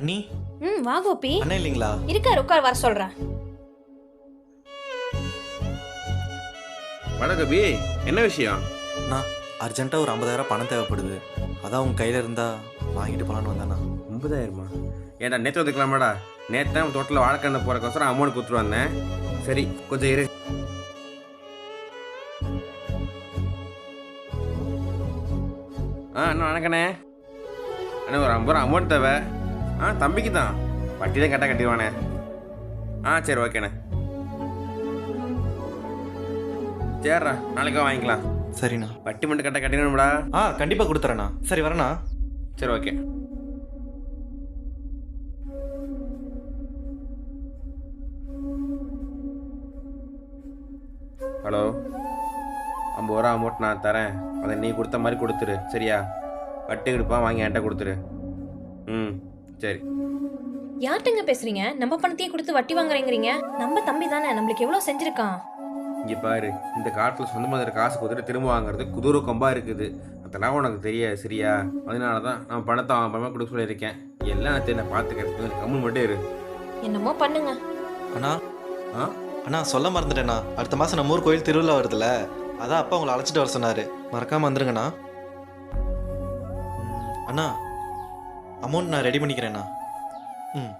அண்ணி? ம் வா கோபி. அண்ணன் இல்லைங்களா? இருக்காரு உட்கார் வர சொல்றேன். வணக்கபி என்ன விஷயம்? நான் அர்ஜென்ட்டாக ஒரு ஐம்பதாயிரம் பணம் தேவைப்படுது. அதான் உங்கள் கையில் இருந்தா வாங்கிட்டு போகலான்னு வந்தேண்ணா ஒன்பதாயிரமா ஏன்டா நேற்று வந்துக்கலாமாடா? நேற்று தான் தோட்டத்தில் வாழைக்கண்ணு போகிறக்கோசரம் அமௌண்ட் கொடுத்துட்டு வந்தேன். சரி கொஞ்சம் இரு. ஆ அண்ணா வணக்கண்ணே. அண்ணா ஒரு ஐம்பது ரூபா அமௌண்ட் தேவை. ஆ தம்பிக்கு தான் வட்டி தான் கரெக்டாக கட்டிடுவானே. ஆ சரி ஓகேண்ணே. சரிடா நாளைக்கா வாங்கிக்கலாம். சரிண்ணா. வட்டி மட்டும் கரெக்டாக கட்டிடணும்டா. ஆ கண்டிப்பாக கொடுத்துறேண்ணா. சரி வரேண்ணா. சரி ஓகே. ஹலோ. ஐம்பது ரூபா அமௌண்ட் நான் தரேன். அதை நீ கொடுத்த மாதிரி கொடுத்துரு. சரியா? வட்டி கொடுப்பா வாங்கி என்கிட்ட கொடுத்துரு. ம். சரி. யார்கிட்டங்க பேசுறீங்க? நம்ம பணத்தையே கொடுத்து வட்டி வாங்குறீங்கிறீங்க. நம்ம தம்பி தானே நம்மளுக்கு எவ்வளவு செஞ்சிருக்கான்? இங்கே பாரு இந்த காட்டில் சொந்தமாக இருக்கிற காசு கொடுத்துட்டு திரும்ப வாங்குறது குதிரை கொம்பா இருக்குது. அதெல்லாம் உனக்கு தெரியாது சரியா? அதனால தான் நான் பணத்தை அவன் பணமாக கொடுக்க சொல்லியிருக்கேன். எல்லாம் நான் நான் பார்த்துக்கிறேன் கம்மல் மட்டும் இரு. என்னமோ பண்ணுங்க. அண்ணா ஆ? அண்ணா சொல்ல மறந்துட்டேண்ணா அடுத்த மாதம் நம்ம ஊர் கோயில் திருவிழா வருதுல்ல அதான் அப்பா உங்களை அழைச்சிட்டு வர சொன்னார். மறக்காமல் வந்துருங்கண்ணா. அண்ணா அமௌண்ட் நான் ரெடி பண்ணிக்கிறேண்ணா ம்.